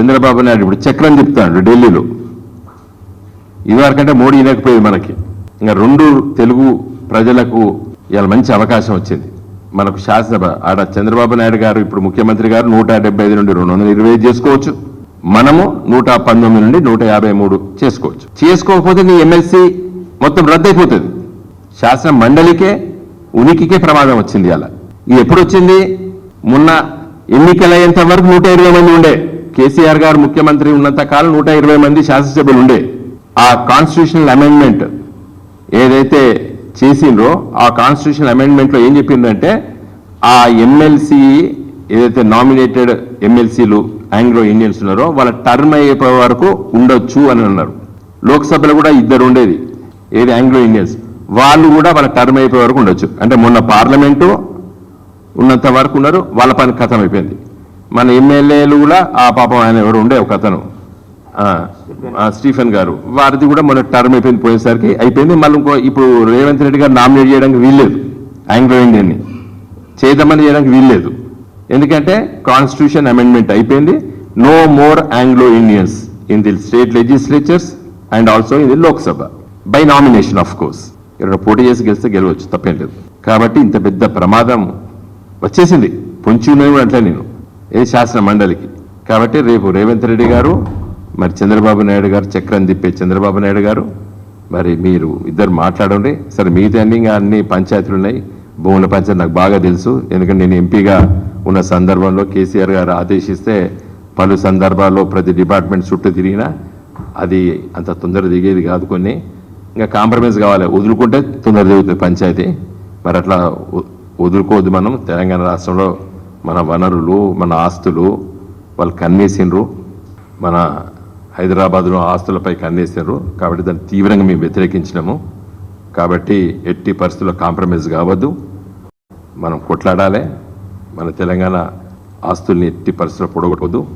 చంద్రబాబు నాయుడు ఇప్పుడు చక్రం చెప్తాడు ఢిల్లీలో. ఇదివరకంటే మోడీ వినకపోయేది మనకి. ఇంకా రెండు తెలుగు ప్రజలకు ఇవాళ మంచి అవకాశం వచ్చింది. మనకు శాసనసభ ఆడ చంద్రబాబు నాయుడు గారు ఇప్పుడు ముఖ్యమంత్రి గారు నూట డెబ్బై ఐదు నుండి రెండు వందల ఇరవై చేసుకోవచ్చు. మనము నూట పంతొమ్మిది నుండి నూట యాభై మూడు చేసుకోవచ్చు. చేసుకోకపోతే నీ ఎమ్మెల్సీ మొత్తం రద్దయిపోతుంది. శాసన మండలికే ఉనికికే ప్రమాదం వచ్చింది అలా ఇది ఎప్పుడు వచ్చింది? మొన్న ఎన్నికలయ్యేంత వరకు నూట ఇరవై మంది ఉండే. కేసీఆర్ గారు ముఖ్యమంత్రి ఉన్నంత కాలం నూట ఇరవై మంది శాసనసభ్యులు ఉండే ఆ కాన్స్టిట్యూషనల్ అమెండ్మెంట్ ఏదైతే చేసిండ్రో ఆ కాన్స్టిట్యూషన్ అమెండ్మెంట్లో ఏం చెప్పిందంటే ఆ ఎమ్మెల్సీ ఏదైతే నామినేటెడ్ ఎమ్మెల్సీలు ఆంగ్లో ఇండియన్స్ ఉన్నారో వాళ్ళ టర్మ్ అయిపోయే వరకు ఉండొచ్చు అని అన్నారు. లోక్సభలో కూడా ఇద్దరు ఉండేది. ఏది ఆంగ్లో ఇండియన్స్ వాళ్ళు కూడా వాళ్ళ టర్మ్ అయిపోయే వరకు ఉండొచ్చు. అంటే మొన్న పార్లమెంటు ఉన్నంత వరకు ఉన్నారు వాళ్ళ పని కథం అయిపోయింది. మన ఎమ్మెల్యేలు కూడా ఆ పాపం ఆయన ఎవరు ఉండే ఒక అతను. ఆ, స్టీఫెన్ గారు. వారిది కూడా మొన్న టర్మ్ అయిపోయింది పోయేసరికి అయిపోయింది. మళ్ళీ ఇంకో ఇప్పుడు రేవంత్ రెడ్డి గారు నామినేట్ చేయడానికి వీల్లేదు. ఆంగ్లో ఇండియన్ని. చేద్దామని చేయడానికి వీల్లేదు. ఎందుకంటే కాన్స్టిట్యూషన్ అమెండ్మెంట్ అయిపోయింది. No more Anglo Indians in the state legislatures and also in the Lok Sabha. By nomination of course. ఇక్కడ పోటీ చేసి గెలిస్తే గెలవచ్చు తప్పేం లేదు. కాబట్టి ఇంత పెద్ద ప్రమాదం వచ్చేసింది. పొంచి ఉన్నది కూడా అంటే నేను. ఏ శాసన మండలికి? కాబట్టి రేపు రేవంత్ రెడ్డి గారు మరి చంద్రబాబు నాయుడు గారు చక్రం తిప్పే చంద్రబాబు నాయుడు గారు మరి మీరు ఇద్దరు మాట్లాడండి. సరే మిగతా అన్ని ఇంకా అన్ని పంచాయతీలు ఉన్నాయి. భూముల పంచాయతీ నాకు బాగా తెలుసు. ఎందుకంటే నేను ఎంపీగా ఉన్న సందర్భంలో కేసీఆర్ గారు ఆదేశిస్తే పలు సందర్భాల్లో ప్రతి డిపార్ట్మెంట్ చుట్టూ తిరిగినా అది అంత తొందర దిగేది కాదు కొన్ని. ఇంకా కాంప్రమైజ్ కావాలి. వదులుకుంటే తొందర దిగుతుంది పంచాయతీ. మరి అట్లా వదులుకోవద్దు మనం. తెలంగాణ రాష్ట్రంలో మన వనరులు మన ఆస్తులు వాళ్ళు కన్నేసిండ్రు. మన హైదరాబాద్లో ఆస్తులపై కన్నేసిండ్రు. కాబట్టి దాన్ని తీవ్రంగా మేము వ్యతిరేకించినాము. కాబట్టి ఎట్టి పరిస్థితుల్లో కాంప్రమైజ్ కావద్దు. మనం కొట్లాడాలి. మన తెలంగాణ ఆస్తుల్ని ఎట్టి పరిస్థితుల్లో పొడగొట్టవద్దు.